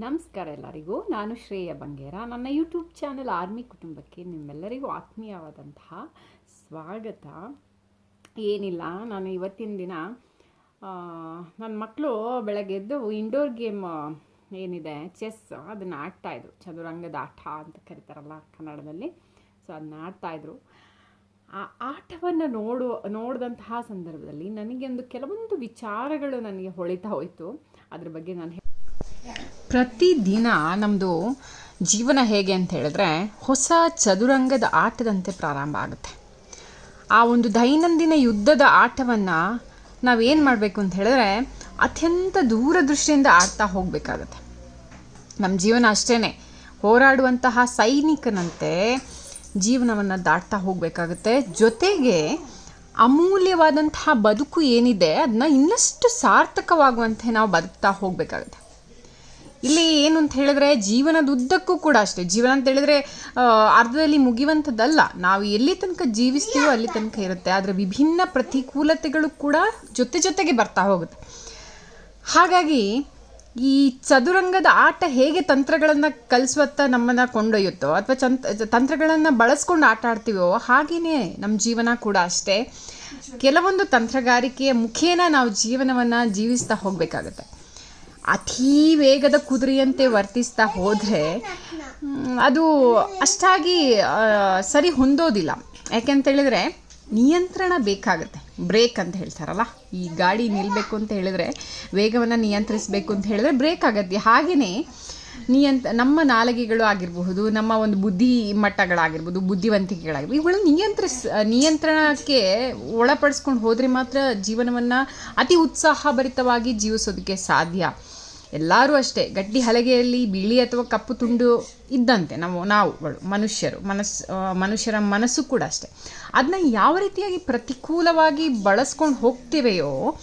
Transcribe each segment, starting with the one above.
ನಮಸ್ಕಾರ ಎಲ್ಲರಿಗೂ. ನಾನು ಶ್ರೇಯ ಬಂಗೇರ. ನನ್ನ ಯೂಟ್ಯೂಬ್ ಚಾನೆಲ್ ಆರ್ಮಿ ಕುಟುಂಬಕ್ಕೆ ನಿಮ್ಮೆಲ್ಲರಿಗೂ ಆತ್ಮೀಯವಾದಂತಹ ಸ್ವಾಗತ. ಏನಿಲ್ಲ, ನಾನು ಇವತ್ತಿನ ದಿನ ನನ್ನ ಮಕ್ಕಳು ಬೆಳಗ್ಗೆ ಎದ್ದು ಇಂಡೋರ್ ಗೇಮ್ ಏನಿದೆ ಚೆಸ್ ಅದನ್ನು ಆಡ್ತಾಯಿದ್ರು ಚದುರಂಗದ ಆಟ ಅಂತ ಕರೀತಾರಲ್ಲ ಕನ್ನಡದಲ್ಲಿ. ಸೊ ಅದನ್ನ ಆಡ್ತಾಯಿದ್ರು ಆ ಆಟವನ್ನು ನೋಡು, ನೋಡಿದಂತಹ ಸಂದರ್ಭದಲ್ಲಿ ನನಗೆ ಒಂದು ಕೆಲವೊಂದು ವಿಚಾರಗಳು ನನಗೆ ಹೊಳಿತಾ ಹೋಯಿತು. ಅದ್ರ ಬಗ್ಗೆ ನಾನು ಪ್ರತಿದಿನ ನಮ್ಮದು ಜೀವನ ಹೇಗೆ ಅಂತ ಹೇಳಿದ್ರೆ ಹೊಸ ಚದುರಂಗದ ಆಟದಂತೆ ಪ್ರಾರಂಭ ಆಗುತ್ತೆ. ಆ ಒಂದು ದೈನಂದಿನ ಯುದ್ಧದ ಆಟವನ್ನು ನಾವೇನು ಮಾಡಬೇಕು ಅಂತ ಹೇಳಿದ್ರೆ ಅತ್ಯಂತ ದೂರದೃಷ್ಟಿಯಿಂದ ಆಡ್ತಾ ಹೋಗಬೇಕಾಗತ್ತೆ. ನಮ್ಮ ಜೀವನ ಅಷ್ಟೇ ಹೋರಾಡುವಂತಹ ಸೈನಿಕನಂತೆ ಜೀವನವನ್ನು ದಾಟ್ತಾ ಹೋಗಬೇಕಾಗುತ್ತೆ. ಜೊತೆಗೆ ಅಮೂಲ್ಯವಾದಂತಹ ಬದುಕು ಏನಿದೆ ಅದನ್ನ ಇನ್ನಷ್ಟು ಸಾರ್ಥಕವಾಗುವಂತೆ ನಾವು ಬದುಕ್ತಾ ಹೋಗಬೇಕಾಗುತ್ತೆ. ಇಲ್ಲಿ ಏನು ಅಂತ ಹೇಳಿದ್ರೆ ಜೀವನದ ಉದ್ದಕ್ಕೂ ಕೂಡ ಅಷ್ಟೇ. ಜೀವನ ಅಂತ ಹೇಳಿದ್ರೆ ಅರ್ಧದಲ್ಲಿ ಮುಗಿಯುವಂಥದ್ದಲ್ಲ ನಾವು ಎಲ್ಲಿ ತನಕ ಜೀವಿಸ್ತೀವೋ ಅಲ್ಲಿ ತನಕ ಇರುತ್ತೆ. ಆದರೆ ವಿಭಿನ್ನ ಪ್ರತಿಕೂಲತೆಗಳು ಕೂಡ ಜೊತೆ ಜೊತೆಗೆ ಬರ್ತಾ ಹೋಗುತ್ತೆ. ಹಾಗಾಗಿ ಈ ಚದುರಂಗದ ಆಟ ಹೇಗೆ ತಂತ್ರಗಳನ್ನು ಕಲಿಸುವತ್ತ ನಮ್ಮನ್ನು ಕೊಂಡೊಯ್ಯುತ್ತೋ, ಅಥವಾ ಚಂತ, ತಂತ್ರಗಳನ್ನು ಬಳಸ್ಕೊಂಡು ಆಟ ಆಡ್ತೀವೋ ಹಾಗೆಯೇ ನಮ್ಮ ಜೀವನ ಕೂಡ ಅಷ್ಟೇ. ಕೆಲವೊಂದು ತಂತ್ರಗಾರಿಕೆಯ ಮುಖೇನ ನಾವು ಜೀವನವನ್ನು ಜೀವಿಸ್ತಾ ಹೋಗಬೇಕಾಗತ್ತೆ. ಅತೀ ವೇಗದ ಕುದುರೆಯಂತೆ ವರ್ತಿಸ್ತಾ ಹೋದರೆ ಅದು ಅಷ್ಟಾಗಿ ಸರಿ ಹೊಂದೋದಿಲ್ಲ. ಯಾಕೆಂತ ಹೇಳಿದ್ರೆ, ನಿಯಂತ್ರಣ ಬೇಕಾಗುತ್ತೆ. ಬ್ರೇಕ್ ಅಂತ ಹೇಳ್ತಾರಲ್ಲ, ಈ ಗಾಡಿ ನಿಲ್ಲಬೇಕು ಅಂತ ಹೇಳಿದ್ರೆ, ವೇಗವನ್ನು ನಿಯಂತ್ರಿಸಬೇಕು ಅಂತ ಹೇಳಿದ್ರೆ ಬ್ರೇಕ್ ಆಗುತ್ತೆ ಹಾಗೆಯೇ ನಿಯಂತ್ ನಮ್ಮ ನಾಲಿಗೆಗಳು ಆಗಿರಬಹುದು, ನಮ್ಮ ಒಂದು ಬುದ್ಧಿ ಮಟ್ಟಗಳಾಗಿರ್ಬೋದು ಬುದ್ಧಿವಂತಿಕೆಗಳಾಗಿರ್ಬೋದು ಇವುಗಳನ್ನು ನಿಯಂತ್ರಿಸ ನಿಯಂತ್ರಣಕ್ಕೆ ಒಳಪಡಿಸ್ಕೊಂಡು ಹೋದರೆ ಮಾತ್ರ ಜೀವನವನ್ನು ಅತಿ ಉತ್ಸಾಹಭರಿತವಾಗಿ ಜೀವಿಸೋದಕ್ಕೆ ಸಾಧ್ಯ. ಎಲ್ಲರೂ ಅಷ್ಟೇ, ಗಟ್ಟಿ ಹಲಗೆಯಲ್ಲಿ ಬಿಳಿ ಅಥವಾ ಕಪ್ಪು ತುಂಡು ಇದ್ದಂತೆ ನಾವು ನಾವುಗಳು, ಮನುಷ್ಯರು ಮನಸ್ಸು ಮನುಷ್ಯರ ಮನಸ್ಸು ಕೂಡ ಅಷ್ಟೇ. ಅದನ್ನ ಯಾವ ರೀತಿಯಾಗಿ ಪ್ರತಿಕೂಲವಾಗಿ ಬಳಸ್ಕೊಂಡು ಹೋಗ್ತೇವೆಯೋ,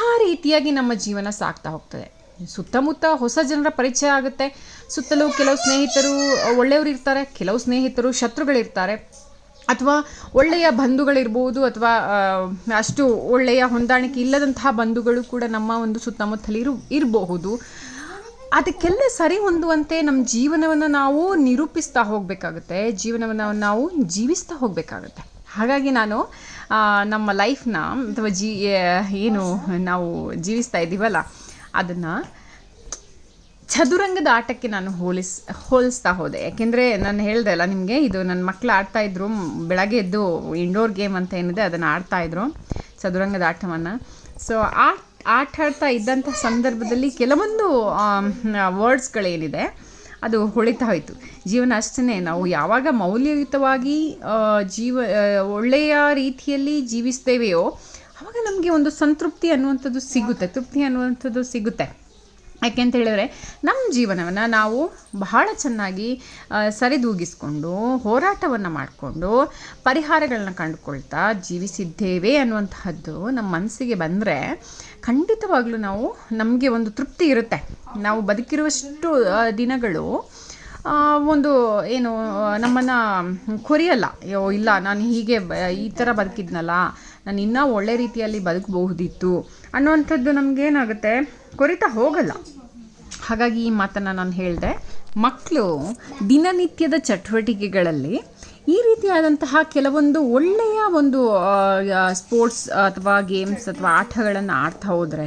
ಆ ರೀತಿಯಾಗಿ ನಮ್ಮ ಜೀವನ ಸಾಗ್ತಾ ಹೋಗ್ತದೆ. ಸುತ್ತಮುತ್ತ ಹೊಸ ಜನರ ಪರಿಚಯ ಆಗುತ್ತೆ. ಸುತ್ತಲೂ ಕೆಲವು ಸ್ನೇಹಿತರು ಒಳ್ಳೆಯವರು ಇರ್ತಾರೆ, ಕೆಲವು ಸ್ನೇಹಿತರು ಶತ್ರುಗಳಿರ್ತಾರೆ. ಅಥವಾ ಒಳ್ಳೆಯ ಬಂಧುಗಳಿರ್ಬೋದು, ಅಥವಾ ಅಷ್ಟು ಒಳ್ಳೆಯ ಹೊಂದಾಣಿಕೆ ಇಲ್ಲದಂತಹ ಬಂಧುಗಳು ಕೂಡ ನಮ್ಮ ಒಂದು ಸುತ್ತಮುತ್ತಲಿ ಇರು, ಇರಬಹುದು. ಅದಕ್ಕೆಲ್ಲ ಸರಿ ಹೊಂದುವಂತೆ ನಮ್ಮ ಜೀವನವನ್ನು ನಾವು ನಿರೂಪಿಸ್ತಾ ಹೋಗಬೇಕಾಗುತ್ತೆ. ಜೀವನವನ್ನು ನಾವು ಜೀವಿಸ್ತಾ ಹೋಗಬೇಕಾಗುತ್ತೆ. ಹಾಗಾಗಿ ನಾನು ನಮ್ಮ ಲೈಫ್ನ ಅಥವಾ ಜೀ ಏನು ನಾವು ಜೀವಿಸ್ತಾ ಇದ್ದೀವಲ್ಲ ಅದನ್ನು ಚದುರಂಗದ ಆಟಕ್ಕೆ ನಾನು ಹೋಲಿಸ್, ಹೋಲಿಸ್ತಾ ಹೋದೆ. ಯಾಕೆಂದರೆ ನಾನು ಹೇಳಿದೆ ಅಲ್ಲ ನಿಮಗೆ, ಇದು ನನ್ನ ಮಕ್ಕಳು ಆಡ್ತಾಯಿದ್ರು ಬೆಳಗ್ಗೆ ಎದ್ದು ಇಂಡೋರ್ ಗೇಮ್ ಅಂತ ಏನಿದೆ ಅದನ್ನು ಆಡ್ತಾಯಿದ್ರು ಚದುರಂಗದ ಆಟವನ್ನು. ಸೊ ಆ ಆಟ ಆಡ್ತಾ ಇದ್ದಂಥ ಸಂದರ್ಭದಲ್ಲಿ ಕೆಲವೊಂದು ವರ್ಡ್ಸ್ಗಳೇನಿದೆ, ಅದು ಹೊಳಿತಾ ಹೋಯಿತು. ಜೀವನ ಅಷ್ಟೇ ನಾವು ಯಾವಾಗ ಮೌಲ್ಯಯುತವಾಗಿ ಜೀವ ಒಳ್ಳೆಯ ರೀತಿಯಲ್ಲಿ ಜೀವಿಸ್ತೇವೆಯೋ ಆವಾಗ ನಮಗೆ ಒಂದು ಸಂತೃಪ್ತಿ ಅನ್ನುವಂಥದ್ದು ಸಿಗುತ್ತೆ. ತೃಪ್ತಿ ಅನ್ನುವಂಥದ್ದು ಸಿಗುತ್ತೆ. ಯಾಕೆ ಅಂತ ಹೇಳಿದ್ರೆ ನಮ್ಮ ಜೀವನವನ್ನು ನಾವು ಬಹಳ ಚೆನ್ನಾಗಿ ಸರಿದೂಗಿಸ್ಕೊಂಡು, ಹೋರಾಟವನ್ನು ಮಾಡಿಕೊಂಡು ಪರಿಹಾರಗಳನ್ನ ಕಂಡುಕೊಳ್ತಾ ಜೀವಿಸಿದ್ದೇವೆ ಅನ್ನುವಂತಹದ್ದು ನಮ್ಮ ಮನಸ್ಸಿಗೆ ಬಂದರೆ ಖಂಡಿತವಾಗ್ಲೂ ನಾವು ನಮಗೆ ಒಂದು ತೃಪ್ತಿ ಇರುತ್ತೆ. ನಾವು ಬದುಕಿರುವಷ್ಟು ದಿನಗಳು ಒಂದು, ಏನು ನಮ್ಮನ್ನು ಕೊರಿಯಲ್ಲ. ಅಯ್ಯೋ, ಇಲ್ಲ, ನಾನು ಹೀಗೆ, ಈ ಥರ ಬದುಕಿದ್ನಲ್ಲ ನಾನು ಇನ್ನೂ ಒಳ್ಳೆ ರೀತಿಯಲ್ಲಿ ಬದುಕಬಹುದಿತ್ತು ಅನ್ನುವಂಥದ್ದು ನಮಗೇನಾಗುತ್ತೆ? ಕೊರಿತಾ ಹೋಗಲ್ಲ. ಹಾಗಾಗಿ ಈ ಮಾತನ್ನು ನಾನು ಹೇಳಿದೆ. ಮಕ್ಕಳು ದಿನನಿತ್ಯದ ಚಟುವಟಿಕೆಗಳಲ್ಲಿ ಈ ರೀತಿಯಾದಂತಹ ಕೆಲವೊಂದು ಒಳ್ಳೆಯ ಒಂದು ಸ್ಪೋರ್ಟ್ಸ್ ಅಥವಾ ಗೇಮ್ಸ್ ಅಥವಾ ಆಟಗಳನ್ನು ಆಡ್ತಾ ಹೋದರೆ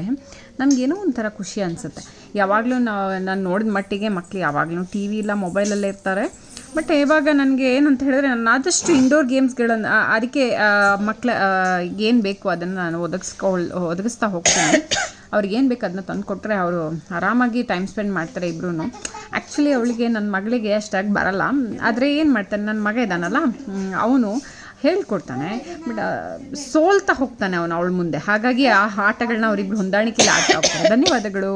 ನಮಗೇನೋ ಒಂಥರ ಖುಷಿ ಅನಿಸುತ್ತೆ. ಯಾವಾಗಲೂ ನಾವು, ನಾನು ನೋಡಿದ ಮಟ್ಟಿಗೆ ಮಕ್ಕಳು ಯಾವಾಗಲೂ ಟಿ ವಿ ಇಲ್ಲ, ಮೊಬೈಲಲ್ಲೇ ಇರ್ತಾರೆ. ಬಟ್ ಇವಾಗ ನನಗೆ ಏನಂತ ಹೇಳಿದ್ರೆ ನಾನು ಆದಷ್ಟು ಇಂಡೋರ್ ಗೇಮ್ಸ್ಗಳನ್ನು ಅದಕ್ಕೆ ಮಕ್ಕಳ ಏನು ಬೇಕು ಅದನ್ನು ನಾನು ಒದಗಿಸ್ಕೊಳ್, ಒದಗಿಸ್ತಾ ಹೋಗ್ತೀನಿ. ಅವ್ರಿಗೆ ಏನು ಬೇಕು ಅದನ್ನ ತಂದು ಕೊಟ್ಟರೆ ಅವರು ಆರಾಮಾಗಿ ಟೈಮ್ ಸ್ಪೆಂಡ್ ಮಾಡ್ತಾರೆ ಇಬ್ಬರೂ ಆ್ಯಕ್ಚುಲಿ ಅವಳಿಗೆ ನನ್ನ ಮಗಳಿಗೆ ಅಷ್ಟಾಗಿ ಬರಲ್ಲ. ಆದರೆ ಏನು ಮಾಡ್ತಾನೆ ನನ್ನ ಮಗ ಇದ್ದಾನಲ್ಲ ಅವನು ಹೇಳ್ಕೊಡ್ತಾನೆ. ಬಟ್ ಸೋಲ್ತಾ ಹೋಗ್ತಾನೆ ಅವನು ಅವಳ ಮುಂದೆ. ಹಾಗಾಗಿ ಆ ಆಟಗಳನ್ನ ಅವರಿಬ್ರು ಹೊಂದಾಣಿಕೆಯಲ್ಲಿ ಆಟ ಹೋಗ್ತಾರೆ. ಧನ್ಯವಾದಗಳು.